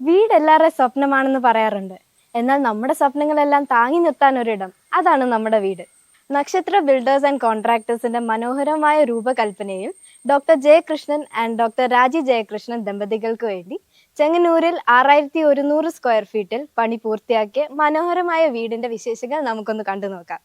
വീട് എല്ലാവരുടെ സ്വപ്നമാണെന്ന് പറയാറുണ്ട്. എന്നാൽ നമ്മുടെ സ്വപ്നങ്ങളെല്ലാം താങ്ങി നിർത്താൻ ഒരിടം അതാണ് നമ്മുടെ വീട്. നക്ഷത്ര ബിൽഡേഴ്സ് ആൻഡ് കോൺട്രാക്ടേഴ്സിന്റെ മനോഹരമായ രൂപകൽപ്പനയിൽ ഡോക്ടർ ജയകൃഷ്ണൻ ആൻഡ് ഡോക്ടർ രാജി ജയകൃഷ്ണൻ ദമ്പതികൾക്ക് വേണ്ടി ചെങ്ങന്നൂരിൽ ആറായിരത്തി ഒരുന്നൂറ് സ്ക്വയർ ഫീറ്റിൽ പണി പൂർത്തിയാക്കിയ മനോഹരമായ വീടിന്റെ വിശേഷങ്ങൾ നമുക്കൊന്ന് കണ്ടു നോക്കാം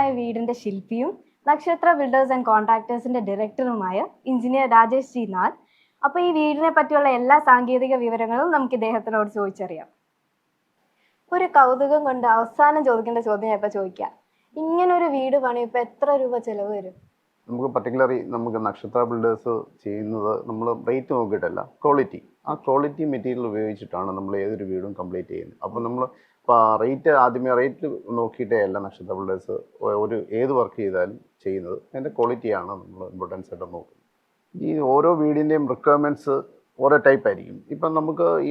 മനോഹരമായ വീടിന്റെ ശില്പിയും നക്ഷത്ര ബിൽഡേഴ്സ് ആൻഡ് കോൺട്രാക്ടേഴ്സിന്റെ ഡയറക്ടറുമായ എഞ്ചിനീയർ രാജേഷ് ജി നാഥ്. അപ്പോൾ ഈ വീടിനെ പറ്റിയുള്ള എല്ലാ സാങ്കേതിക വിവരങ്ങളും നമുക്ക് ഇദ്ദേഹത്തിനോട് ചോദിച്ചറിയാം. ഒരു കൗതുകം കൊണ്ട് അവസാനം ചോദിക്കേണ്ട ചോദ്യം ഞാൻ ഇപ്പൊ ചോദിക്കാം. ഇങ്ങനെ ഒരു വീട് പണിയപ്പോ എത്ര രൂപ ചെലവ് വരും? നമുക്ക് പർട്ടിക്കുലറി നമുക്ക് നക്ഷത്ര ബിൽഡേഴ്സ് ചെയ്യുന്നത് നമ്മൾ റേറ്റ് നോക്കിയിട്ടല്ല ക്വാളിറ്റി ആ ക്വാളിറ്റി മെറ്റീരിയൽ ഉപയോഗിച്ചിട്ടാണ് നമ്മൾ ഏതൊരു വീടും കംപ്ലീറ്റ് ചെയ്യുന്നത്. അപ്പോൾ നമ്മൾ റേറ്റ് ആദ്യമേ റേറ്റ് നോക്കിയിട്ടേ അല്ല നക്ഷത്ര ബിൽഡേഴ്സ് ഒരു ഏത് വർക്ക് ചെയ്താലും ചെയ്യുന്നത്. അതിന്റെ ക്വാളിറ്റിയാണ് നമ്മൾ ഇമ്പോർട്ടൻസ് ആയിട്ട് നോക്കുന്നത്. ഈ ഓരോ വീടിന്റെയും റിക്വയർമെന്റ്സ് ഓരോ ടൈപ്പ് ആയിരിക്കും. ഇപ്പം നമുക്ക് ഈ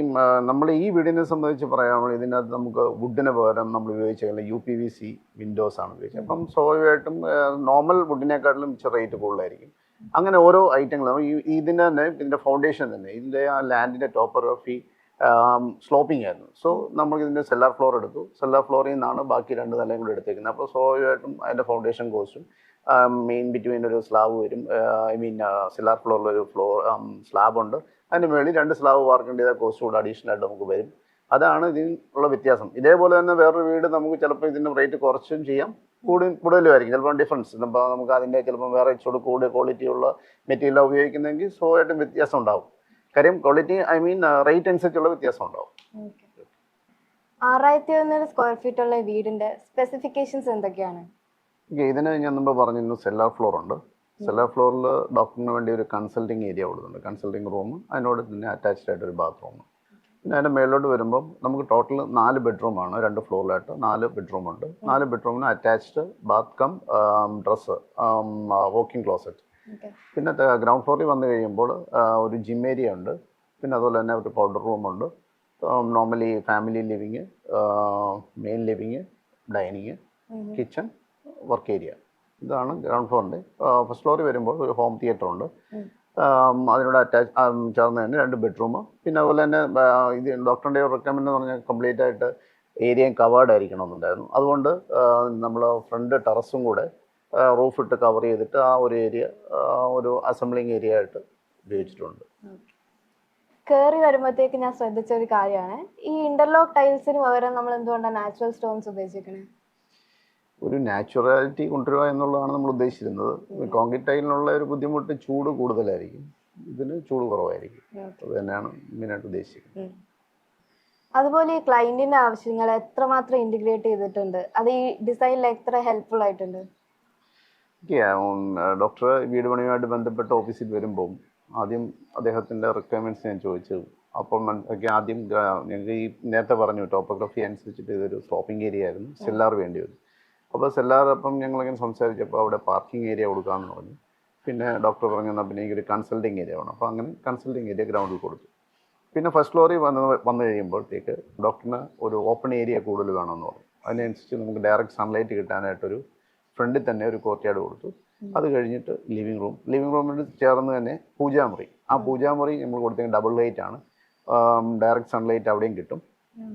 നമ്മൾ ഈ വീടിനെ സംബന്ധിച്ച് പറയുകയാണെങ്കിൽ ഇതിനകത്ത് നമുക്ക് വുഡിന് പകരം നമ്മൾ ഉപയോഗിച്ച U P V C windows ആണ് ഉപയോഗിച്ചത്. അപ്പം സ്വാഭാവികമായിട്ടും നോർമൽ വുഡിനെക്കാട്ടിലും ഇച്ചിരി റേറ്റ് കൂടുതലായിരിക്കും. അങ്ങനെ ഓരോ ഐറ്റങ്ങളും ഇതിന്റെ തന്നെ ഇതിന്റെ ഫൗണ്ടേഷൻ തന്നെ ഇതിന്റെ ആ ലാൻഡിന്റെ ടോപ്പോഗ്രഫി സ്ലോപ്പിംഗ് ആയിരുന്നു. സോ നമുക്ക് ഇതിന്റെ സെല്ലാർ ഫ്ലോർ എടുത്തു സെല്ലാർ ഫ്ലോറിൽ നിന്നാണ് ബാക്കി രണ്ട് നിലയും കൂടെ എടുത്തേക്കുന്നത്. അപ്പോൾ സ്വാഭാവികമായിട്ടും അതിന്റെ ഫൗണ്ടേഷൻ കോസ്റ്റും മെയിൻ ബിറ്റ്വീൻ ഒരു സ്ലാബ് വരും. ഐ മീൻ സെല്ലാർ ഫ്ലോറിലൊരു ഫ്ലോർ സ്ലാബ് ഉണ്ട്. അതിന് മുകളിൽ രണ്ട് സ്ലാബ് വാർക്കേണ്ട ചെയ്ത കോസ്റ്റ് കൂടെ അഡീഷണൽ ആയിട്ട് നമുക്ക് വരും. അതാണ് ഇതിനുള്ള വ്യത്യാസം. ഇതേപോലെ തന്നെ വേറൊരു വീട് നമുക്ക് ചിലപ്പോൾ ഇതിന്റെ റേറ്റ് കുറച്ചും ചെയ്യാം. കൂടുതൽ കൂടുതലുമായിരിക്കും. ചിലപ്പോൾ ഡിഫറൻസ് ഇപ്പോൾ നമുക്ക് അതിന്റെ ചിലപ്പോൾ വേറെ ഇച്ചിരി കൂടുതൽ ക്വാളിറ്റിയുള്ള മെറ്റീരിയൽ ഉപയോഗിക്കുന്നതെങ്കിൽ ആയിട്ടും വ്യത്യാസം ഉണ്ടാവും. കാര്യം ക്വാളിറ്റി ഐ മീൻ റേറ്റ് അനുസരിച്ചുള്ള വ്യത്യാസം ഉണ്ടാവും. ആറായിരത്തി ഒരുന്നൂറ് സ്ക്വയർ ഫീറ്റ് ഉള്ള വീടിന്റെ സ്പെസിഫിക്കേഷൻസ് എന്തൊക്കെയാണ്? ഇതിന് ഞാൻ മുമ്പ് പറഞ്ഞിരുന്നു സെല്ലാർ ഫ്ലോർ ഉണ്ട്. സെല്ലാർ ഫ്ലോറിൽ ഡോക്ടറിന് വേണ്ടി ഒരു കൺസൾട്ടിങ് ഏരിയ കൊടുക്കുന്നുണ്ട് കൺസൾട്ടിങ് റൂം അതിനോട് തന്നെ അറ്റാച്ച്ഡ് ആയിട്ട് ഒരു ബാത്റൂം പിന്നെ അതിന്റെ മേളിലോട്ട് വരുമ്പം നമുക്ക് ടോട്ടൽ നാല് ബെഡ്റൂമാണ് രണ്ട് ഫ്ലോറിലായിട്ട് നാല് ബെഡ്റൂമുണ്ട് നാല് ബെഡ്റൂമിന് attached bath cum dress walking closet പിന്നെ ഗ്രൗണ്ട് ഫ്ലോറിൽ വന്നു കഴിയുമ്പോൾ ഒരു ജിം ഏരിയ ഉണ്ട്. പിന്നെ അതുപോലെ തന്നെ ഒരു പൗഡർ റൂമുണ്ട് normally family living main living dining kitchen work area ഇതാണ് ഗ്രൗണ്ട് ഫ്ലോറിന്റെ ഫസ്റ്റ് ഫ്ലോറിൽ വരുമ്പോൾ ഒരു ഹോം തിയേറ്റർ ഉണ്ട്. അതിനോട് അറ്റാച്ച് ചേർന്ന് തന്നെ രണ്ട് ബെഡ്റൂം പിന്നെ അതുപോലെ തന്നെ ഇത് ഡോക്ടറിന്റെ റെക്കമെൻഡ് എന്ന് പറഞ്ഞാൽ കംപ്ലീറ്റ് ആയിട്ട് ഏരിയയും കവേർഡ് ആയിരിക്കണം എന്നുണ്ടായിരുന്നു അതുകൊണ്ട് നമ്മൾ ഫ്രണ്ട് ടെറസും കൂടെ റൂഫ് ഇട്ട് കവർ ചെയ്തിട്ട് ആ ഒരു ഏരിയ ഒരു അസംബ്ലിങ് ഏരിയ ആയിട്ട് ഉപയോഗിച്ചിട്ടുണ്ട്. കയറി വരുമ്പോഴത്തേക്ക് ഞാൻ ശ്രദ്ധിച്ച ഒരു കാര്യമാണ്. ഈ ഇന്റർലോക്ക് ടൈൽസിന് പകരം നമ്മൾ എന്തുകൊണ്ടാണ് നാച്ചുറൽ സ്റ്റോൺസ് ഉപയോഗിച്ചിരിക്കുന്നത് ഒരു നാച്ചുറാലിറ്റി കൊണ്ടുവരിക എന്നുള്ളതാണ് നമ്മൾ ഉദ്ദേശിച്ചിരുന്നത്. കോൺക്രീറ്റ് ടൈലിനുള്ള ഒരു ബുദ്ധിമുട്ട് ചൂട് കൂടുതലായിരിക്കും. ഇതിന് ചൂട് കുറവായിരിക്കും. അത് തന്നെയാണ് മെയിനായിട്ട് ഉദ്ദേശിക്കുന്നത് അതുപോലെ ഈ ക്ലൈന്റിന്റെ ആവശ്യങ്ങൾ എത്രമാത്രം ഇന്റഗ്രേറ്റ് ചെയ്തിട്ടുണ്ട്? അത് ഈ ഡിസൈനിൽ എത്ര ഹെൽപ്ഫുൾ ആയിട്ടുണ്ട്? ഡോക്ടർ വീട് പണിയുമായിട്ട് ബന്ധപ്പെട്ട ഓഫീസിൽ വരുമ്പോൾ ആദ്യം അദ്ദേഹത്തിന്റെ റിക്വയർമെന്റ്സ് ഞാൻ ചോദിച്ചു. അപ്പം മനസ്സിലാക്കി ആദ്യം ഞങ്ങൾക്ക് ഈ നേരത്തെ പറഞ്ഞു ടോപ്പോഗ്രഫി അനുസരിച്ചിട്ട് ഇതൊരു സ്റ്റോപ്പിംഗ് ഏരിയ ആയിരുന്നു. സെല്ലാർ വേണ്ടി വരും. അപ്പോൾ സെല്ലാർ അപ്പം ഞങ്ങളിങ്ങനെ സംസാരിച്ചപ്പോൾ അവിടെ പാർക്കിംഗ് ഏരിയ കൊടുക്കാമെന്ന് പറഞ്ഞു. പിന്നെ ഡോക്ടർ പറഞ്ഞു എന്നാൽ പിന്നെ എനിക്കൊരു കൺസൾട്ടിങ് ഏരിയ വേണം. അപ്പോൾ അങ്ങനെ കൺസൾട്ടിങ് ഏരിയ ഗ്രൗണ്ടിൽ കൊടുത്തു. പിന്നെ ഫസ്റ്റ് ഫ്ലോറിൽ വന്ന് വന്നു കഴിയുമ്പോഴത്തേക്ക് ഡോക്ടറിന് ഒരു ഓപ്പൺ ഏരിയ കൂടുതൽ വേണമെന്ന് പറഞ്ഞു. അതിനനുസരിച്ച് നമുക്ക് ഡയറക്റ്റ് സൺലൈറ്റ് കിട്ടാനായിട്ടൊരു ഫ്രണ്ടിൽ തന്നെ ഒരു കോർട്ട്യാർഡ് കൊടുത്തു. അത് കഴിഞ്ഞിട്ട് ലിവിങ് റൂം ലിവിങ് റൂമിന് ചേർന്ന് തന്നെ പൂജാമുറി. ആ പൂജാമുറി നമ്മൾ കൊടുത്തത് ഡബിൾ ലൈറ്റ് ആണ്. ഡയറക്റ്റ് സൺലൈറ്റ് അവിടെയും കിട്ടും.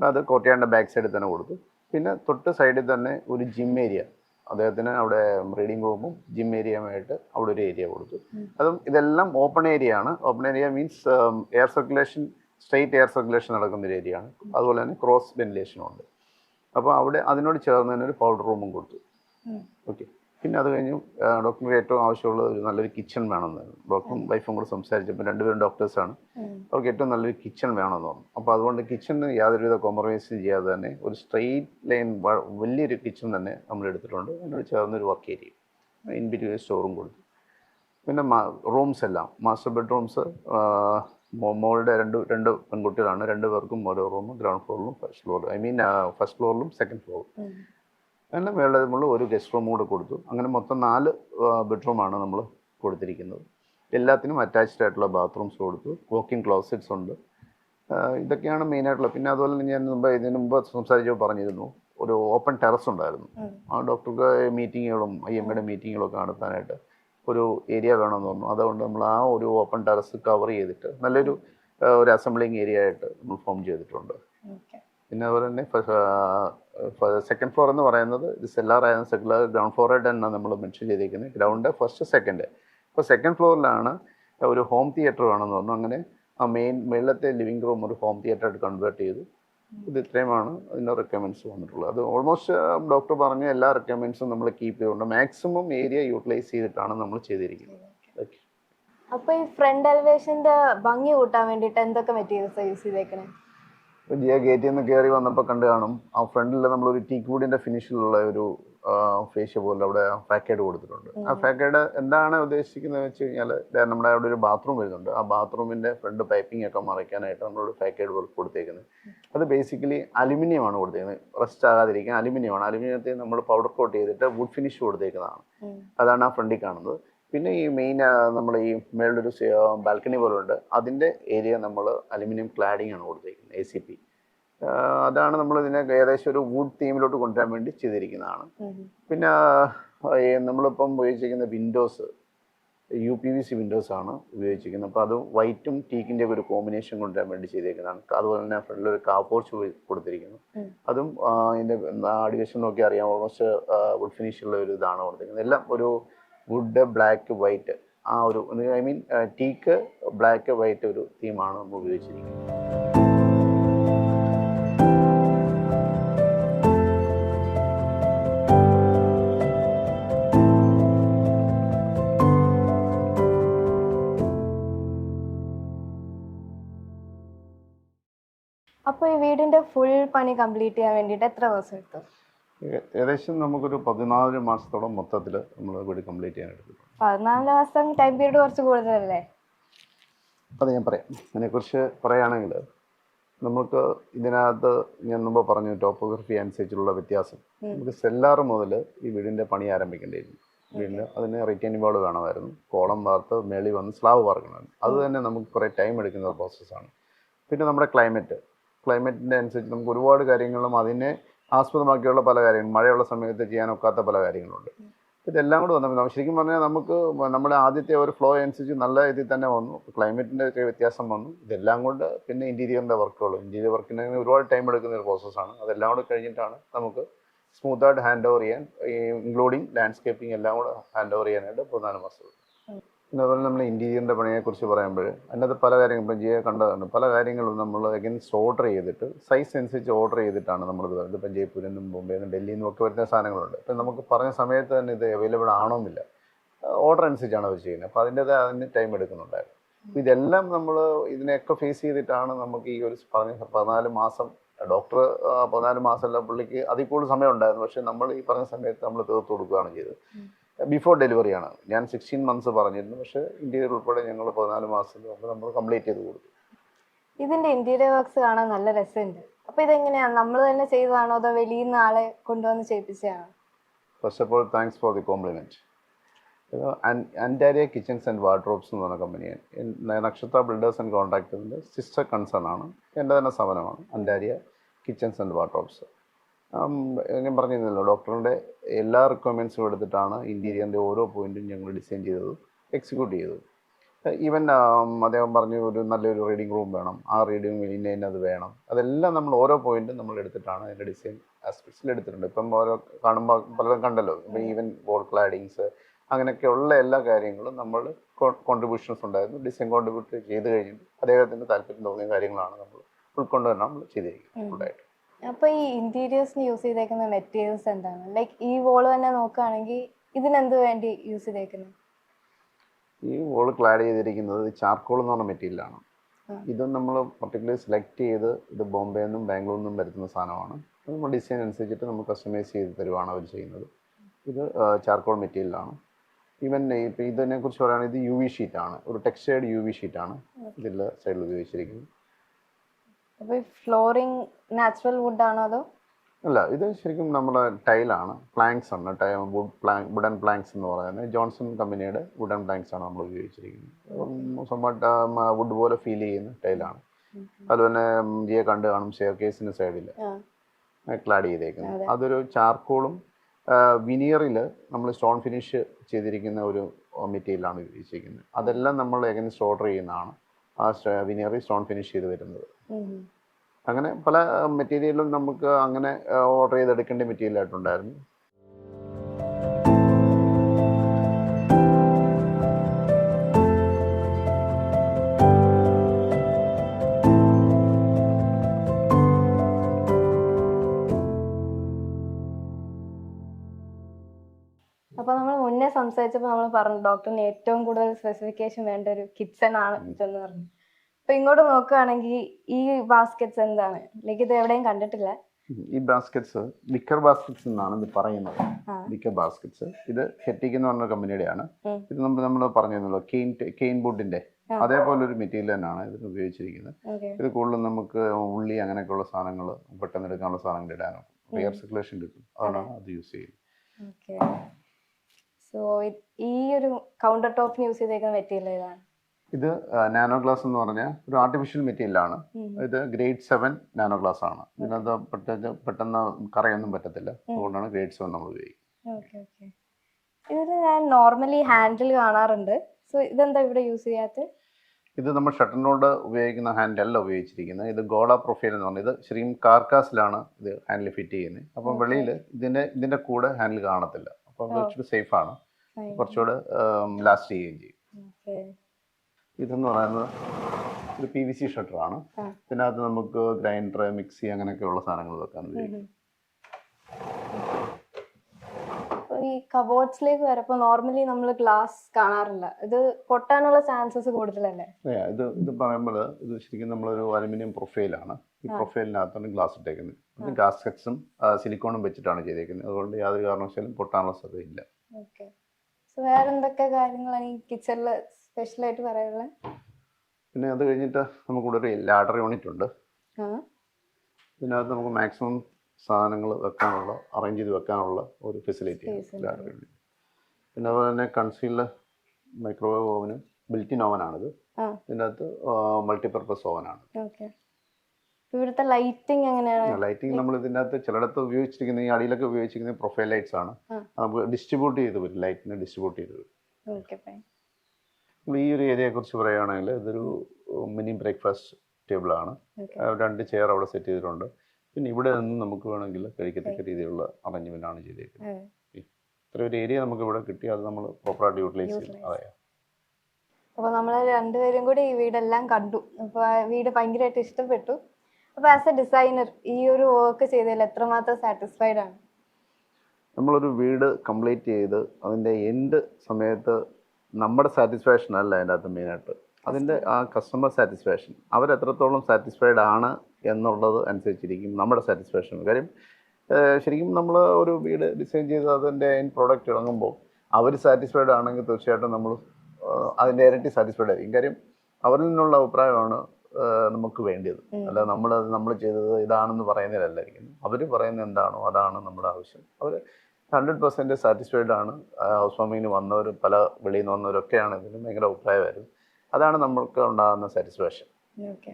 അത് കോർട്ട്യാർഡിന്റെ ബാക്ക് സൈഡിൽ തന്നെ കൊടുത്തു. പിന്നെ തൊട്ട് സൈഡിൽ തന്നെ ഒരു ജിം ഏരിയ അദ്ദേഹത്തിന് അവിടെ റീഡിംഗ് റൂമും ജിം ഏരിയയുമായിട്ട് അവിടെ ഒരു ഏരിയ കൊടുത്തു. അതും ഇതെല്ലാം ഓപ്പൺ ഏരിയ ആണ്. Open area means air circulation straight air circulation നടക്കുന്ന ഒരു ഏരിയ ആണ്. അതുപോലെ തന്നെ ക്രോസ് വെന്റിലേഷനും ഉണ്ട്. അപ്പോൾ അവിടെ അതിനോട് ചേർന്ന് തന്നെ ഒരു പൗഡർ റൂമും കൊടുത്തു. ഓക്കെ പിന്നെ അത് കഴിഞ്ഞു ഡോക്ടറിന് ഏറ്റവും ആവശ്യമുള്ളത് ഒരു നല്ലൊരു കിച്ചൺ വേണമെന്നായിരുന്നു. ഡോക്ടറും വൈഫും കൂടെ സംസാരിച്ചപ്പോൾ രണ്ടുപേരും ഡോക്ടേഴ്സാണ്. അവർക്ക് ഏറ്റവും നല്ലൊരു കിച്ചൺ വേണമെന്ന് പറഞ്ഞു. അപ്പോൾ അതുകൊണ്ട് കിച്ചണിന് യാതൊരുവിധ കോംപ്രമൈസും ചെയ്യാതെ തന്നെ ഒരു സ്ട്രെയിറ്റ് ലൈൻ വലിയൊരു കിച്ചൺ തന്നെ നമ്മൾ എടുത്തിട്ടുണ്ട്. അതിനോട് ചേർന്നൊരു വർക്ക് ഏരിയ. ഇൻബിറ്റ് സ്റ്റോറും കൊടുത്തു. പിന്നെ റൂംസ് എല്ലാം. മാസ്റ്റർ ബെഡ്റൂംസ് മോളുടെ രണ്ട് രണ്ട് പെൺകുട്ടികളാണ്. രണ്ട് പേർക്കും ഓരോ റൂം ഗ്രൗണ്ട് ഫ്ലോറിലും ഫസ്റ്റ് ഫ്ലോറിലും ഐ മീൻ ഫസ്റ്റ് ഫ്ലോറിലും സെക്കൻഡ് ഫ്ലോറിലും അങ്ങനെ മേളിൽ നമ്മൾ ഒരു ഗസ്റ്റ് റൂം കൂടെ കൊടുത്തു. അങ്ങനെ മൊത്തം നാല് ബെഡ്റൂമാണ് നമ്മൾ കൊടുത്തിരിക്കുന്നത്. എല്ലാത്തിനും അറ്റാച്ച്ഡ് ആയിട്ടുള്ള ബാത്റൂംസ് കൊടുത്തു. വോക്കിംഗ് ക്ലോസറ്റ്സ് ഉണ്ട്. ഇതൊക്കെയാണ് ഇതൊക്കെയാണ് മെയിനായിട്ടുള്ള പിന്നെ അതുപോലെ തന്നെ ഞാൻ മുമ്പ് ഇതിന് മുമ്പ് സംസാരിച്ചപ്പോൾ പറഞ്ഞിരുന്നു. ഒരു ഓപ്പൺ ടെറസ് ഉണ്ടായിരുന്നു. ആ ഡോക്ടർക്ക് മീറ്റിങ്ങുകളും ഐ എം എയുടെ മീറ്റിങ്ങുകളൊക്കെ നടത്താനായിട്ട് ഒരു ഏരിയ വേണമെന്ന് പറഞ്ഞു. അതുകൊണ്ട് നമ്മൾ ആ ഒരു ഓപ്പൺ ടെറസ് കവർ ചെയ്തിട്ട് നല്ലൊരു ഒരു അസംബ്ലിങ് ഏരിയ ആയിട്ട് നമ്മൾ ഫോം ചെയ്തിട്ടുണ്ട്. പിന്നെ അതുപോലെ തന്നെ സെക്കൻഡ് ഫ്ലോർ എന്ന് പറയുന്നത് ഇത് സെല്ലാർ ആയിരുന്നു സെക്കുലർ ഗ്രൗണ്ട് ഫ്ലോറായിട്ട് തന്നെ നമ്മൾ മെൻഷൻ ചെയ്തിരിക്കുന്നത്. ഗ്രൗണ്ട് ഫസ്റ്റ് സെക്കൻഡ് ഇപ്പോൾ സെക്കൻഡ് ഫ്ലോറിലാണ് ഒരു ഹോം തിയേറ്റർ വേണമെന്ന് പറഞ്ഞു അങ്ങനെ ആ മെയിൻ മേളത്തെ ലിവിംഗ് റൂം ഒരു ഹോം തിയേറ്റർ ആയിട്ട് കൺവേർട്ട് ചെയ്തു. ഇത് ഇത്രയുമാണ് ഇതിന്റെ റിക്വയർമെന്റ്സ് വന്നിട്ടുള്ളത്. അത് ഓൾമോസ്റ്റ് ഡോക്ടർ പറഞ്ഞ എല്ലാ റിക്വയർമെന്റ്സും നമ്മൾ കീപ്പ് ചെയ്തുകൊണ്ട് മാക്സിമം ഏരിയ യൂട്ടിലൈസ് ചെയ്തിട്ടാണ് നമ്മൾ ചെയ്തിരിക്കുന്നത്. അപ്പോൾ അപ്പൊ ഈ ഫ്രണ്ട് എലിവേഷന്റെ ഭംഗി കൂട്ടാൻ വേണ്ടിയിട്ട് എന്തൊക്കെ മെറ്റീരിയൽസ് യൂസ് ചെയ്തേക്കണേ? ജിയ ഗേറ്റിൽ നിന്ന് കയറി വന്നപ്പോൾ കണ്ടു കാണും. ആ ഫ്രണ്ടിൽ നമ്മൾ ഒരു വുഡിന്റെ ഫിനിഷിലുള്ള ഒരു ഫേഷ്യ പോലെ അവിടെ ഫാക്കേഡ് കൊടുത്തിട്ടുണ്ട്. ആ ഫാക്കേഡ് എന്താണ് ഉദ്ദേശിക്കുന്നത് വെച്ച് കഴിഞ്ഞാൽ നമ്മുടെ അവിടെ ഒരു ബാത്റൂം വരുന്നുണ്ട്. ആ ബാത്റൂമിന്റെ ഫ്രണ്ട് പൈപ്പിംഗ് ഒക്കെ മറയ്ക്കാനായിട്ട് നമ്മളൊരു ഫാക്കേഡ് കൊടുത്തേക്കുന്നത്. അത് ബേസിക്കലി അലുമിനിയമാണ് കൊടുത്തേക്കുന്നത്. റസ്റ്റ് ആകാതിരിക്കാൻ അലുമിനിയമാണ്. അലുമിനിയത്തിൽ നമ്മൾ പൗഡർ കോട്ട് ചെയ്തിട്ട് വുഡ് ഫിനിഷ് കൊടുത്തേക്കുന്നതാണ്. അതാണ് ആ ഫ്രണ്ടിൽ കാണുന്നത്. പിന്നെ ഈ മെയിൻ നമ്മൾ ഈ മേളിലൊരു ബാൽക്കണി പോലെ ഉണ്ട് അതിന്റെ ഏരിയ നമ്മൾ അലുമിനിയം ക്ലാഡിംഗ് ആണ് കൊടുത്തേക്കുന്നത് എ സി പി അതാണ് നമ്മൾ ഇതിനെ ഏകദേശം ഒരു വുഡ് തീമിലോട്ട് കൊണ്ടുവരാൻ വേണ്ടി ചെയ്തിരിക്കുന്നതാണ്. പിന്നെ നമ്മളിപ്പം ഉപയോഗിച്ചിരിക്കുന്ന windows U P V C windows ആണ് ഉപയോഗിച്ചിരിക്കുന്നത്. അപ്പോൾ അത് വൈറ്റും ടീക്കിന്റെ ഒരു കോമ്പിനേഷൻ കൊണ്ടുവരാൻ വേണ്ടി ചെയ്തേക്കുന്നതാണ് അതുപോലെ തന്നെ ഫ്രണ്ടിൽ ഒരു കാ പോർച്ച് കൊടുത്തിരിക്കുന്നു. അതും അതിന്റെ അടിവശം നോക്കി അറിയാം ഓൾമോസ്റ്റ് വുഡ് ഫിനിഷ് ഉള്ള ഒരു ഇതാണ് കൊടുത്തിരിക്കുന്നത്. എല്ലാം ഒരു വുഡ് ബ്ലാക്ക് വൈറ്റ് ആ ഒരു I mean teak black white ഒരു തീമാണ് നമ്മൾ ഉപയോഗിച്ചിരിക്കുന്നത്. അപ്പോൾ ഈ വീടിന്റെ ഫുൾ പണി കംപ്ലീറ്റ് ചെയ്യാൻ വേണ്ടിയിട്ട് എത്ര ദിവസം എടുത്തു? ഏകദേശം നമുക്കൊരു പതിനാല് മാസത്തോളം മൊത്തത്തിൽ നമ്മൾ വീട് കംപ്ലീറ്റ് ചെയ്യാൻ എടുത്തു പതിനാല് മാസം ടൈം പീരീഡ് കുറച്ച് കൂടുതലല്ലേ? അത് ഞാൻ പറയാം. അതിനെക്കുറിച്ച് പറയുകയാണെങ്കിൽ നമുക്ക് ഇതിനകത്ത് ഞാൻ മുമ്പ് പറഞ്ഞു ടോപ്പോഗ്രഫി അനുസരിച്ചുള്ള വ്യത്യാസം. നമുക്ക് സെല്ലാറ് മുതൽ ഈ വീടിന്റെ പണി ആരംഭിക്കേണ്ടിയിരുന്നു വീടിന് അതിന് റിറ്റേണിംഗ് വാൾ വേണമായിരുന്നു. കോളം വാർത്ത് മേളി വന്ന് സ്ലാവ് വാർക്കണമായിരുന്നു അത് തന്നെ നമുക്ക് കുറേ ടൈം എടുക്കുന്ന ഒരു പ്രോസസ്സാണ് പിന്നെ നമ്മുടെ ക്ലൈമറ്റ് ക്ലൈമറ്റിന്റെ അനുസരിച്ച് നമുക്ക് ഒരുപാട് കാര്യങ്ങളും അതിനെ ആസ്പദമാക്കിയുള്ള പല കാര്യങ്ങളും മഴയുള്ള സമയത്ത് ചെയ്യാനൊക്കാത്ത പല കാര്യങ്ങളുണ്ട്. ഇതെല്ലാം കൂടെ വന്നപ്പോൾ ശരിക്കും പറഞ്ഞാൽ നമുക്ക് നമ്മുടെ ആദ്യത്തെ ഒരു ഫ്ലോ അനുസരിച്ച് നല്ല ഇതിൽ തന്നെ വന്നു. ക്ലൈമറ്റിന്റെ ഒക്കെ വ്യത്യാസം വന്നു. ഇതെല്ലാം കൊണ്ട് പിന്നെ ഇന്റീരിയറിന്റെ വർക്കുകൾ ഇന്റീരിയർ വർക്കിന് ഒരുപാട് ടൈം എടുക്കുന്ന ഒരു പ്രോസസ്സാണ് അതെല്ലാം കൂടെ കഴിഞ്ഞിട്ടാണ് നമുക്ക് സ്മൂത്തായിട്ട് ഹാൻഡ് ഓവർ ചെയ്യാൻ ഇൻക്ലൂഡിങ് ലാൻഡ്സ്കേപ്പിംഗ് എല്ലാം കൂടെ ഹാൻഡ് ഓവർ ചെയ്യാനായിട്ട് പ്രധാന മാസം അതുപോലെ നമ്മൾ ഇന്റീരിയറിന്റെ പണിയെക്കുറിച്ച് പറയുമ്പോൾ അതിനകത്ത് പല കാര്യങ്ങളും ഇപ്പം ജിയെ കണ്ടതാണ്. പല കാര്യങ്ങളും നമ്മൾ അഗൈൻസ്റ്റ് ഓർഡർ ചെയ്തിട്ട് സൈസ് അനുസരിച്ച് ഓർഡർ ചെയ്തിട്ടാണ് നമ്മളിത് വരുന്നത്. ഇപ്പം ജയ്പൂരിൽ നിന്നും ബോംബെയിൽ നിന്നും ഡൽഹിയിൽ നിന്നും ഒക്കെ വരുന്ന സാധനങ്ങളുണ്ട്. ഇപ്പം നമുക്ക് പറഞ്ഞ സമയത്ത് തന്നെ ഇത് അവൈലബിൾ ആണോന്നില്ല. ഓർഡർ അനുസരിച്ചാണ് അവർ ചെയ്യുന്നത്. അപ്പോൾ അതിന്റെതായ അതിന് ടൈം എടുക്കുന്നുണ്ടായിരുന്നു. ഇതെല്ലാം നമ്മൾ ഇതിനെയൊക്കെ ഫേസ് ചെയ്തിട്ടാണ് നമുക്ക് ഈ ഒരു പറഞ്ഞ പതിനാല് മാസം ഡോക്ടർ പതിനാല് മാസമല്ല പുള്ളിക്ക് അതിൽ കൂടുതൽ സമയം ഉണ്ടായിരുന്നു. പക്ഷേ നമ്മൾ ഈ പറഞ്ഞ സമയത്ത് നമ്മൾ തീർത്ത് കൊടുക്കുകയാണ് ചെയ്തത്. ബിഫോർ ഡെലിവറിയാണ് ഞാൻ സിക്സ്റ്റീൻ മന്ത്സ് പറഞ്ഞിരുന്നു. പക്ഷെ ഇന്ത്യയിൽ ഉൾപ്പെടെ ഞങ്ങൾ പതിനാല് മാസം നമ്മൾ കംപ്ലീറ്റ് ചെയ്ത് കൊടുത്തു. ഇതിന്റെ ഇന്റീരിയർ വർക്ക്സ് കാണാൻ നല്ല രസമുണ്ട്. അപ്പൊ ഇതെങ്ങനെയാണ് നമ്മൾ തന്നെ ചെയ്തതാണോ അതോ വെളിയിൽ നിന്ന് ആളെ കൊണ്ടുവന്ന് ചെയ്യിപ്പിച്ചതാണോ? First of all thanks for the compliment അൻഡാരിയ kitchens kitchens and wardrobes എന്ന് പറഞ്ഞ കമ്പനിയാണ് നക്ഷത്ര ബിൽഡേഴ്സ് ആൻഡ് കോൺട്രാക്ടേഴ്സിന്റെ സിസ്റ്റർ കൺസേൺ ആണ്. എന്റെ തന്നെ സ്ഥാപനമാണ് അൻഡാരിയ കിച്ചൺസ് ആൻഡ് വാർഡ്രോബ്സ് ഞാൻ പറഞ്ഞിരുന്നല്ലോ ഡോക്ടറിന്റെ എല്ലാ റിക്വയർമെന്റ്സും എടുത്തിട്ടാണ് ഇന്റീരിയറിന്റെ ഓരോ പോയിന്റും ഞങ്ങൾ ഡിസൈൻ ചെയ്തത് എക്സിക്യൂട്ട് ചെയ്തത്. ഈവൻ അദ്ദേഹം പറഞ്ഞു ഒരു നല്ലൊരു റീഡിംഗ് റൂം വേണം. ആ റീഡിംഗ് ഇന്ന ഇന്നത് വേണം. അതെല്ലാം നമ്മൾ ഓരോ പോയിന്റും നമ്മൾ എടുത്തിട്ടാണ് അതിന്റെ ഡിസൈൻ ആസ്പെക്ട്സിൽ എടുത്തിട്ടുണ്ട്. ഇപ്പം ഓരോ കാണുമ്പോൾ പലരും കണ്ടല്ലോ ഇപ്പം ഈവൻ വോൾ ക്ലാഡിങ്സ് അങ്ങനെയൊക്കെയുള്ള എല്ലാ കാര്യങ്ങളും നമ്മൾ കോൺട്രിബ്യൂഷൻസ് ഉണ്ടായിരുന്നു. ഡിസൈൻ കോൺട്രിബ്യൂട്ട് ചെയ്ത് കഴിഞ്ഞിട്ട് അദ്ദേഹത്തിന് താല്പര്യം തോന്നിയ കാര്യങ്ങളാണ് നമ്മൾ ഉൾക്കൊണ്ട് തന്നെ നമ്മൾ ചെയ്തിരിക്കുന്നത് ഫുള്ളായിട്ട് അപ്പൊ ഈ ഇന്റീരിയേഴ്സിന് യൂസ് ചെയ്തേക്കുന്ന മെറ്റീരിയൽസ് എന്താണ്? ലൈക്ക് ഈ വോൾ തന്നെ നോക്കുകയാണെങ്കിൽ ഇതിനെന്ത് വേണ്ടി യൂസ് ചെയ്തേക്കുന്നത് ഈ വോൾ ക്ലാഡ് ചെയ്തിരിക്കുന്നത് ചാർക്കോൾ എന്ന് പറഞ്ഞ മെറ്റീരിയലാണ്. ഇത് നമ്മൾ പർട്ടിക്കുലർ സെലക്ട് ചെയ്ത് ഇത് ബോംബെയിൽ നിന്നും ബാംഗ്ലൂരിൽ നിന്നും വരുന്ന സാധനമാണ്. നമ്മൾ ഡിസൈൻ അനുസരിച്ചിട്ട് നമ്മൾ കസ്റ്റമൈസ് ചെയ്ത് തരുവാണ് അവർ ചെയ്യുന്നത്. ഇത് ചാർക്കോൾ മെറ്റീരിയലാണ് ഈവൻ ഇപ്പം ഇതിനെക്കുറിച്ച് പറയുകയാണെങ്കിൽ ഇത് യു വി ഷീറ്റാണ് ഒരു ടെക്സ്റ്റൈഡ് യു വി ഷീറ്റാണ് ഇതിൽ സൈഡിൽ ഉപയോഗിച്ചിരിക്കുന്നത്. അപ്പൊ ഈ ഫ്ലോറിംഗ് നാച്ചുറൽ വുഡ് ആണോ അതോ? അല്ല ഇത് ശരിക്കും നമ്മുടെ ടൈലാണ് പ്ലാങ്ക്സ് ആണ് tie wood plank wooden planks എന്ന് പറയുന്നത്. ജോൺസൺ കമ്പനിയുടെ വുഡൻ പ്ലാങ്ക്സ് ആണ് നമ്മൾ ഉപയോഗിച്ചിരിക്കുന്നത്. സ്വന്തമായിട്ട് വുഡ് പോലെ ഫീൽ ചെയ്യുന്ന ടൈലാണ് അതുപോലെ ജിയെ കണ്ട് കാണും ഷെയർ കേസിന് സൈഡിൽ ക്ലാഡ് ചെയ്തേക്കുന്നത് അതൊരു ചാർക്കോളും വിനിയറിൽ നമ്മൾ സ്റ്റോൺ ഫിനിഷ് ചെയ്തിരിക്കുന്ന ഒരു മെറ്റീരിയലാണ് ഉപയോഗിച്ചിരിക്കുന്നത്. അതെല്ലാം നമ്മൾ എങ്ങനെ ഓർഡർ ചെയ്യുന്നതാണ്. ആ വിനിയറിൽ സ്റ്റോൺ ഫിനിഷ് ചെയ്ത് വരുന്നത്. അങ്ങനെ പല മെറ്റീരിയലും നമുക്ക് അങ്ങനെ ഓർഡർ ചെയ്തെടുക്കേണ്ട മെറ്റീരിയൽ സംസാരിച്ചപ്പോൾ നമ്മൾ പറഞ്ഞു ഡോക്ടറിന് ഏറ്റവും കൂടുതൽ സ്പെസിഫിക്കേഷൻ വേണ്ട ഒരു കിച്ചൺ ആണ് ഇതെന്ന് പറഞ്ഞു. അപ്പൊ ഇങ്ങോട്ട് നോക്കുകയാണെങ്കിൽ ഈ ബാസ്ക്കറ്റ്സ് എന്താണ്? ലൈക്ക് ഇത് എവിടെയും കണ്ടിട്ടില്ല. ഈ ബാസ്ക്കറ്റ്സ് വിക്കർ ബാസ്ക്കറ്റ്സ് എന്നാണ് ഇത് പറയുന്നത്. വിക്കർ ബാസ്ക്കറ്റ്സ് ഇത് ഹെറ്റിക് എന്ന് പറഞ്ഞ കമ്പനിയുടെയാണ്. ഇത് നമ്മൾ നമ്മൾ പറഞ്ഞിരുന്നല്ലോ കെയിൻ കെയിൻ ബുഡിന്റെ. അതേപോലെ ഒരു മെറ്റീരിയൽ തന്നെയാണ് ഇതിന് ഉപയോഗിച്ചിരിക്കുന്നത്. ഇത് കൂടുതലും നമുക്ക് ഉള്ളി അങ്ങനെയൊക്കെയുള്ള സാധനങ്ങൾ പെട്ടെന്ന് എടുക്കാനുള്ള സാധനങ്ങൾ ഇടാനും എയർ സർക്കുലേഷൻ കിട്ടും. അതാണ് അത്. യൂസ് ചെയ്യുന്നത്. സോ ഈ ഒരു കൗണ്ടർ ടോപ്പിന് യൂസ് ചെയ്തേക്കുന്ന മെറ്റീരിയൽ ഏതാണ്? ഇത് നാനോ ഗ്ലാസ് എന്ന് പറഞ്ഞാൽ ഒരു ആർട്ടിഫിഷ്യൽ മെറ്റീരിയൽ ആണ്. ഇത് ഗ്രേഡ് സെവൻ നാനോ ഗ്ലാസ് ആണ്. ഇതിനകത്ത് പെട്ടെന്ന് പെട്ടെന്ന് കറയൊന്നും പറ്റത്തില്ല. അതുകൊണ്ടാണ് ഗ്രേഡ് സെവൻ നമ്മൾ ഉപയോഗിക്കുന്നത്. ഇതിൽ ഞാൻ നോർമലി ഹാൻഡിൽ കാണാറുണ്ട്. സോ ഇതെന്താ ഇവിടെ യൂസ് ചെയ്യാത്ത? ഇത് നമ്മൾ ഷട്ടറിനോട് ഉപയോഗിക്കുന്ന ഹാൻഡിൽ അല്ല ഉപയോഗിച്ചിരിക്കുന്നത്. ഇത് ഗോള പ്രൊഫൈൽ എന്ന് പറഞ്ഞത് ഇത് ശരിക്കും കാർക്കാസിലാണ് ഇത് ഹാൻഡിൽ ഫിറ്റ് ചെയ്യുന്നത്. അപ്പം വെളിയിൽ ഇതിന്റെ ഇതിന്റെ കൂടെ ഹാൻഡിൽ കാണത്തില്ല. അപ്പം കുറച്ചുകൂടി സേഫ്. ആണ് കുറച്ചുകൂടെ ലാസ്റ്റ് ചെയ്യുകയും ചെയ്യും. ഇതെന്ന് പറയുന്നത് ഒരു പി വി സി ഷട്ടർ ആണ്. ഇതിനകത്ത് നമുക്ക് ഗ്രൈൻഡർ മിക്സി അങ്ങനെയൊക്കെയുള്ള സാധനങ്ങൾ വെക്കാൻ ഉപയോഗിക്കും. ഈ കബോർഡ്സിലേക്ക് വരപ്പോ നോർമലി നമ്മൾ ഗ്ലാസ് കാണാറില്ല. ഇത് പൊട്ടാനുള്ള ചാൻസസ് കൂടുതലല്ലേ? ഇത് ഇത് പറയുമ്പോൾ ഇത് ശരിക്കും നമ്മളൊരു അലുമിനിയം പ്രൊഫൈലാണ് ഈ പ്രൊഫൈലിനകത്താണ് ഗ്ലാസ് ഇട്ടേക്കുന്നത്. ഇത് ഗാസ്കറ്റ്സും സിലിക്കോണും വെച്ചിട്ടാണ് ചെയ്തേക്കുന്നത്. അതുകൊണ്ട് യാതൊരു കാരണവശാലും പൊട്ടാനുള്ള സാധ്യതയില്ല. വേറെ എന്തൊക്കെ കാര്യങ്ങളാണ് ഈ കിച്ചണിൽ സ്പെഷ്യലായിട്ട് പറയാനുള്ളത് പിന്നെ അത് കഴിഞ്ഞിട്ട് നമുക്കിവിടെ ഒരു ലാഡർ യൂണിറ്റ് ഉണ്ട്. ഇതിനകത്ത് നമുക്ക് മാക്സിമം സാധനങ്ങൾ വെക്കാനുള്ള അറേഞ്ച് ചെയ്ത് വെക്കാനുള്ള ഒരു ഫെസിലിറ്റി Facility. പിന്നെ അതുപോലെ തന്നെ കൺസീൽഡ് മൈക്രോവേവ് ഓവനും ബിൽറ്റിൻ ഓവനാണിത്. ഇതിനകത്ത് മൾട്ടിപർപ്പസ് ഓവനാണ്. ഇവിടുത്തെ ലൈറ്റിംഗ് എങ്ങനെയാണ്? ലൈറ്റിംഗ് നമ്മൾ ഇതിനകത്ത് ചിലയിടത്ത് ഉപയോഗിച്ചിരിക്കുന്ന ഈ അടിയിലൊക്കെ ഉപയോഗിച്ചിരിക്കുന്ന പ്രൊഫൈൽ ലൈറ്റ്സ് ആണ്. നമുക്ക് ഡിസ്ട്രിബ്യൂട്ട് ചെയ്ത് വരും ലൈറ്റിനെ ഡിസ്ട്രിബ്യൂട്ട് ചെയ്ത് വരും. ഈ ഒരു ഏരിയയെ കുറിച്ച് പറയുകയാണെങ്കിൽ ഇതൊരു മിനി ബ്രേക്ക്ഫാസ്റ്റ് ടേബിൾ ആണ്. രണ്ട് ചെയർ അവിടെ സെറ്റ് ചെയ്തിട്ടുണ്ട്. പിന്നെ ഇവിടെ നിന്ന് നമുക്ക് വേണമെങ്കിൽ കഴിക്കത്തക്ക രീതിയിലുള്ള അറേഞ്ച്മെന്റ് ആണ് ചെയ്തേക്കുന്നത്. ഇത്ര ഒരു ഏരിയ നമുക്ക് ഇവിടെ കിട്ടി അത് നമ്മൾ പ്രോപ്പറായിട്ട് യൂട്ടിലൈസ് ചെയ്യും. അതെ. അപ്പോൾ നമ്മൾ രണ്ടുപേരും കൂടി ഈ വീടെല്ലാം കണ്ടു. അപ്പോൾ വീട് ഭയങ്കരമായിട്ട് ഇഷ്ടപ്പെട്ടു. ഡിസൈനർ ഈ ഒരു വർക്ക് ചെയ്തതിൽ എത്രമാത്രം സാറ്റിസ്ഫൈഡ് ആണ്? നമ്മളൊരു വീട് കംപ്ലീറ്റ് ചെയ്ത് അതിന്റെ എൻഡ് സമയത്ത് നമ്മുടെ സാറ്റിസ്ഫാക്ഷൻ അല്ല അതിന്റെ അകത്ത് മെയിനായിട്ട് അതിന്റെ ആ കസ്റ്റമർ സാറ്റിസ്ഫാക്ഷൻ അവരെത്രത്തോളം സാറ്റിസ്ഫൈഡ് ആണ് എന്നുള്ളത് അനുസരിച്ചിരിക്കും നമ്മുടെ സാറ്റിസ്ഫാക്ഷൻ കാര്യം ശരിക്കും നമ്മൾ ഒരു വീട് ഡിസൈൻ ചെയ്ത് അതിന്റെ എൻ പ്രോഡക്റ്റ് ഇറങ്ങുമ്പോൾ അവർ സാറ്റിസ്ഫൈഡ് ആണെങ്കിൽ തീർച്ചയായിട്ടും നമ്മൾ അതിന്റെ ഇരട്ടി സാറ്റിസ്ഫൈഡ് ആയിരിക്കും. കാര്യം അവരിൽ നിന്നുള്ള അഭിപ്രായമാണ് നമുക്ക് വേണ്ടത് ഉം. അല്ല നമ്മൾ നമ്മൾ ചെയ്തത് ഇതാണെന്ന് പറയുന്നതിലല്ലായിരിക്കും അവർ പറയുന്ന എന്താണോ അതാണ് നമ്മുടെ ആവശ്യം. അവർ ഹൺഡ്രഡ് പെർസെന്റ് സാറ്റിസ്ഫൈഡ് ആണ്. ഹൗസ് വാമിങ്ങിന് വന്നവർ പല വെളിയിൽ നിന്ന് വന്നവരൊക്കെയാണ് ഇതിന് ഭയങ്കര അഭിപ്രായമായിരുന്നു. അതാണ് നമ്മൾക്ക് ഉണ്ടാകുന്ന സാറ്റിസ്ഫാക്ഷൻ ഓക്കെ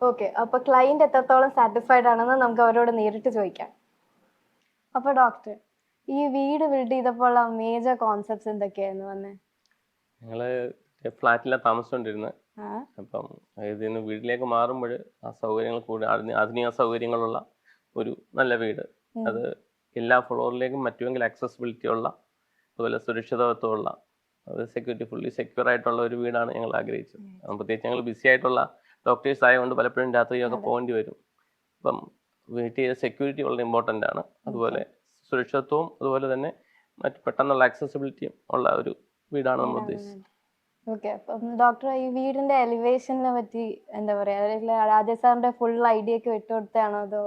ഓക്കെ അപ്പോൾ ക്ലയന്റ് എത്രത്തോളം സാറ്റിസ്ഫൈഡ് ആണെന്ന് നമുക്ക് അവരോട് നേരിട്ട് ചോദിക്കാം. അപ്പോൾ ഡോക്ടർ ഈ വീട് ബിൽഡ് ചെയ്തപ്പോൾ മേജർ കോൺസെപ്റ്റ്സ് എന്തൊക്കെയായിരുന്നു വന്നേ? ഞങ്ങൾ ഫ്ലാറ്റിലാണ് താമസിച്ചുകൊണ്ടിരുന്നത് ആ. ഇതിൽ നിന്ന് വീട്ടിലേക്ക് മാറുമ്പോൾ ആ സൗകര്യങ്ങൾ കൂടി ആധുനി- ആധുനിക സൗകര്യങ്ങളുള്ള ഒരു നല്ല വീട്. അത് എല്ലാ ഫ്ലോറിലേക്കും പറ്റുമെങ്കിൽ ആക്സസിബിലിറ്റി ഉള്ള അതുപോലെ സുരക്ഷിതത്വമുള്ള അത് സെക്യൂരിറ്റി ഫുള്ളി സെക്യൂർ ആയിട്ടുള്ള ഒരു വീടാണ് ഞങ്ങൾ ആഗ്രഹിച്ചത്. അപ്പം പ്രത്യേകിച്ച് ഞങ്ങൾ ബിസി ആയിട്ടുള്ള ഡോക്ടേഴ്സ് ആയതുകൊണ്ട് പലപ്പോഴും രാത്രിയൊക്കെ പോകേണ്ടി വരും. അപ്പം വീട്ടിൽ സെക്യൂരിറ്റി വളരെ ഇമ്പോർട്ടന്റ് ആണ്. അതുപോലെ സുരക്ഷിതത്വവും അതുപോലെ തന്നെ മറ്റ് പെട്ടെന്നുള്ള ആക്സസിബിലിറ്റിയും ഉള്ള ഒരു വീടാണ് നമ്മൾ ഉദ്ദേശിച്ചത്. ഓക്കെ അപ്പം ഡോക്ടർ ഈ വീടിന്റെ എലിവേഷനെ പറ്റി എന്താ പറയാ? അല്ലെങ്കിൽ രാജ സാറിന്റെ ഫുൾ ഐഡിയ ഒക്കെ വിട്ടുകൊടുത്താണോ അതോ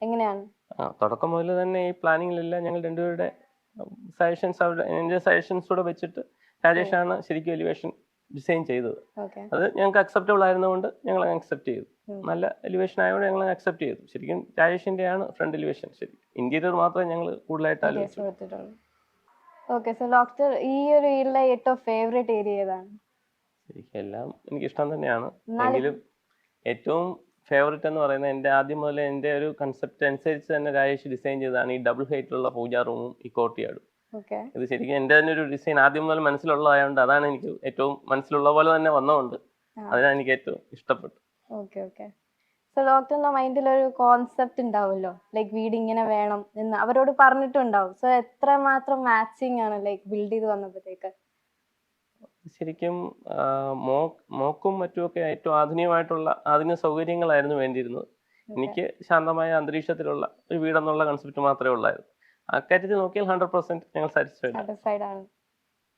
എങ്ങനെയാണ്? ആ തുടക്കം മുതൽ തന്നെ ഈ പ്ലാനിങ്ങിലെല്ലാം ഞങ്ങൾ രണ്ടുപേരുടെ സജഷൻസ് എന്റെ എന്റെ സജഷൻസ് കൂടെ വെച്ചിട്ട് രാജേഷാണ് ശരിക്കും എലിവേഷൻ ഡിസൈൻ ചെയ്തത്. അത് ഞങ്ങൾക്ക് അക്സെപ്റ്റബിൾ ആയിരുന്നതുകൊണ്ട് ഞങ്ങൾ അക്സെപ്റ്റ് ചെയ്തു. നല്ല എലിവേഷൻ ആയതുകൊണ്ട് ഞങ്ങൾ അക്സെപ്റ്റ് ചെയ്തു. ശരിക്കും രാജേഷിന്റെ ആണ് ഫ്രണ്ട് എലിവേഷൻ ശരി ഇന്റീരിയർ മാത്രമേ ഞങ്ങൾ കൂടുതലായിട്ട് ആലോചിച്ചു ഓക്കെ സോ ഡോക്ടർ ഈ ഒരു വീട്ടിലെ ഏറ്റവും ഫേവറേറ്റ് ഏരിയ ഏതാണ്? ശരിക്കും എല്ലാം എനിക്കിഷ്ടം തന്നെയാണ്. എന്നാലും- എങ്കിലും ഏറ്റവും ഫേവറേറ്റ് എന്ന് പറയുന്നത് എന്റെ ആദ്യം മുതലേ എന്റെ ഒരു കൺസെപ്റ്റ് അനുസരിച്ച് തന്നെ രാജേഷ് ഡിസൈൻ ചെയ്തതാണ് ഈ ഡബിൾ ഹൈറ്റുള്ള പൂജാ റൂമും ഈ കോട്ടിയാടും. ഇത് ശരിക്കും എന്റെ തന്നെ ഒരു ഡിസൈൻ ആദ്യം മുതൽ മനസ്സിലുള്ളതായതുകൊണ്ട് അതാണ് എനിക്ക് ഏറ്റവും മനസ്സിലുള്ള പോലെ തന്നെ വന്നതുകൊണ്ട് അതാണ് അതിനാണ് എനിക്ക് ഏറ്റവും ഇഷ്ടപ്പെട്ടു ഓക്കെ ഓക്കെ സോ ഡോക്ടറിന്റെ മൈൻഡിൽ ഒരു കോൺസെപ്റ്റ് ഉണ്ടാവുമല്ലോ. ലൈക്ക് വീട് ഇങ്ങനെ വേണം എന്ന് അവരോട് പറഞ്ഞിട്ടുണ്ടാവും. സോ എത്ര മാത്രം മാച്ചിങ് ആണ് ലൈക്ക് ബിൽഡ് ചെയ്ത് വന്നപ്പോഴത്തേക്ക് ശരിക്കും മോക്കും മറ്റുമൊക്കെ ഏറ്റവും ആധുനികമായിട്ടുള്ള ആധുനിക സൗകര്യങ്ങളായിരുന്നു വേണ്ടിയിരുന്നത്. എനിക്ക് ശാന്തമായ അന്തരീക്ഷത്തിലുള്ള ഒരു വീടെന്നുള്ള കൺസെപ്റ്റ് മാത്രമേ ഉള്ളായിരുന്നു. അക്കാര്യത്തിൽ നോക്കിയാൽ ഹൺഡ്രഡ് പെർസെന്റ് ഞങ്ങൾ സാറ്റിസ്ഫൈഡ് ആണ്. സാറ്റിസ്ഫൈഡ് ആണ്.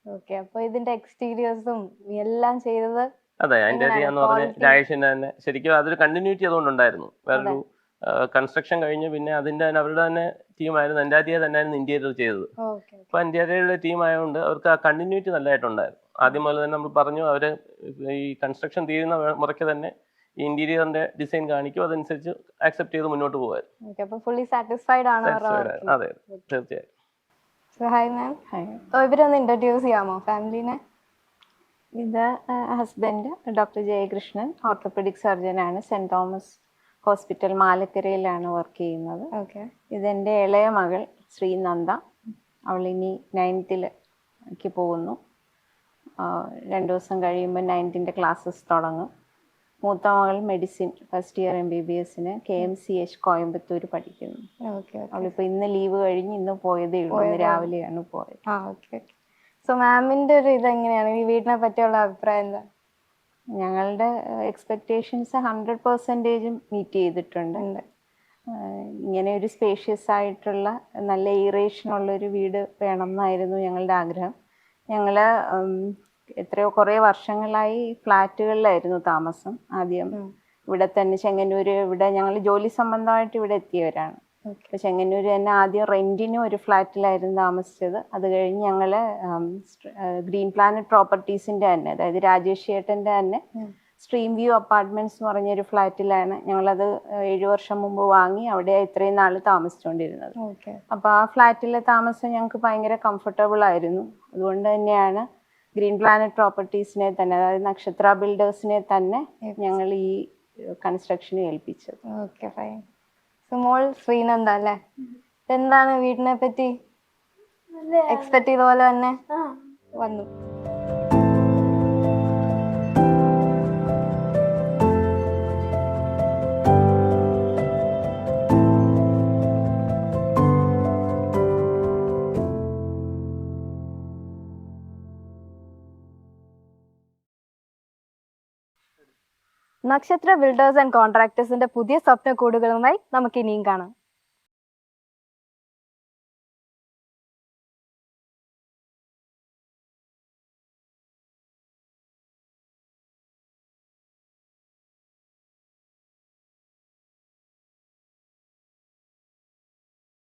ഓക്കെ അപ്പൊ ഇതിന്റെ എക്സ്റ്റീരിയേഴ്സും എല്ലാം ചെയ്തത് അതെ അതിന്റെ എന്ന് പറഞ്ഞ? രാജേഷിന്റെ തന്നെ ശരിക്കും അതൊരു കണ്ടിന്യൂറ്റി അതുകൊണ്ട് ഉണ്ടായിരുന്നു വേറൊരു കൺസ്ട്രക്ഷൻ കഴിഞ്ഞ് പിന്നെ അതിന്റെ തന്നെ അവരുടെ തന്നെ ടീമായിരുന്നു ആദ്യം തന്നെയായിരുന്നു ഇന്റീരിയർ ചെയ്തത്. ഓക്കെ അപ്പൊ ഇന്ത്യയുടെ ടീം ആയതുകൊണ്ട് അവർക്ക് ആ കണ്ടിന്യൂറ്റി നല്ലതായിട്ടുണ്ടായിരുന്നു ആദ്യം മുതൽ തന്നെ നമ്മൾ പറഞ്ഞു അവർ ഈ കൺസ്ട്രക്ഷൻ തീരുന്ന മുറയ്ക്ക് തന്നെ ഈ ഇന്റീരിയറിന്റെ ഡിസൈൻ കാണിക്കും അതനുസരിച്ച് ആക്സെപ്റ്റ് ചെയ്ത് മുന്നോട്ട് പോകായിരുന്നു. അതെ തീർച്ചയായും ഇവരൊന്ന് ഇൻട്രൊഡ്യൂസ് ചെയ്യാമോ? ഫാമിലിനെ ഇത് ഹസ്ബൻഡ് ഡോക്ടർ ജയകൃഷ്ണൻ ഓർത്തോപെഡിക് സർജനാണ് സെന്റ് തോമസ് ഹോസ്പിറ്റൽ മാലക്കരയിലാണ് വർക്ക് ചെയ്യുന്നത്. ഓക്കെ ഇതെന്റെ ഇളയ മകൾ ശ്രീനന്ദ. അവളിനി നയൻത്തിലേക്ക് പോകുന്നു. രണ്ടു ദിവസം കഴിയുമ്പോൾ നയൻത്തിന്റെ ക്ലാസ്സസ് തുടങ്ങും. മൂത്ത മകൾ medicine first year M B B എസിന് K M C H Coimbatore പഠിക്കുന്നു. ഓക്കെ അവളിപ്പോൾ ഇന്ന് ലീവ് കഴിഞ്ഞ് ഇന്ന് പോയതേ ഉള്ളൂ. രാവിലെയാണ് പോയത്. ആ ഓക്കെ ഓക്കെ സോ മാമിന്റെ ഒരു ഇത് എങ്ങനെയാണ് ഈ വീടിനെ പറ്റിയുള്ള അഭിപ്രായം എന്താ? ഞങ്ങളുടെ എക്സ്പെക്റ്റേഷൻസ് ഹൺഡ്രഡ് പെർസെന്റേജും മീറ്റ് ചെയ്തിട്ടുണ്ട്. ഇങ്ങനെ ഒരു സ്പേഷ്യസ് ആയിട്ടുള്ള നല്ല ഈറേഷനുള്ള ഒരു വീട് വേണം എന്നായിരുന്നു ഞങ്ങളുടെ ആഗ്രഹം. ഞങ്ങൾ എത്രയോ കുറേ വർഷങ്ങളായി ഫ്ലാറ്റുകളിലായിരുന്നു താമസം ആദ്യം. ഇവിടെ തന്നെ ചെങ്ങന്നൂർ ഇവിടെ ഞങ്ങൾ ജോലി സംബന്ധമായിട്ട് ഇവിടെ എത്തിയവരാണ്. ചെങ്ങന്നൂർ തന്നെ ആദ്യം റെന്റിന് ഒരു ഫ്ലാറ്റിലായിരുന്നു താമസിച്ചത്. അത് കഴിഞ്ഞ് ഞങ്ങൾ ഗ്രീൻ പ്ലാനറ്റ് പ്രോപ്പർട്ടീസിന്റെ തന്നെ അതായത് രാജേഷ് ചേട്ടന്റെ തന്നെ. സ്ട്രീം വ്യൂ അപ്പാർട്ട്മെന്റ്സ് എന്ന് പറഞ്ഞൊരു ഫ്ലാറ്റിലാണ് ഞങ്ങളത് ഏഴു വർഷം മുമ്പ് വാങ്ങി അവിടെ ഇത്രയും നാൾ താമസിച്ചുകൊണ്ടിരുന്നത് അപ്പൊ അപ്പോൾ ആ ഫ്ലാറ്റിലെ താമസം ഞങ്ങൾക്ക് ഭയങ്കര കംഫർട്ടബിൾ ആയിരുന്നു. അതുകൊണ്ട് തന്നെയാണ് ഗ്രീൻ പ്ലാനറ്റ് പ്രോപ്പർട്ടീസിനെ തന്നെ അതായത് നക്ഷത്ര ബിൽഡേഴ്സിനെ തന്നെ ഞങ്ങൾ ഈ കൺസ്ട്രക്ഷന് ഏൽപ്പിച്ചത്. Okay fine. സുമോൾ ശ്രീനന്ദ അല്ലേ എന്താണ് വീടിനെ പറ്റി എക്സ്പെക്ട് ചെയ്ത പോലെ തന്നെ വന്നു. നക്ഷത്ര ബിൽഡേഴ്സ് ആൻഡ് കോൺട്രാക്ടേഴ്സിന്റെ പുതിയ സ്വപ്ന കൂടുകളുമായി നമുക്ക് ഇനിയും കാണാം.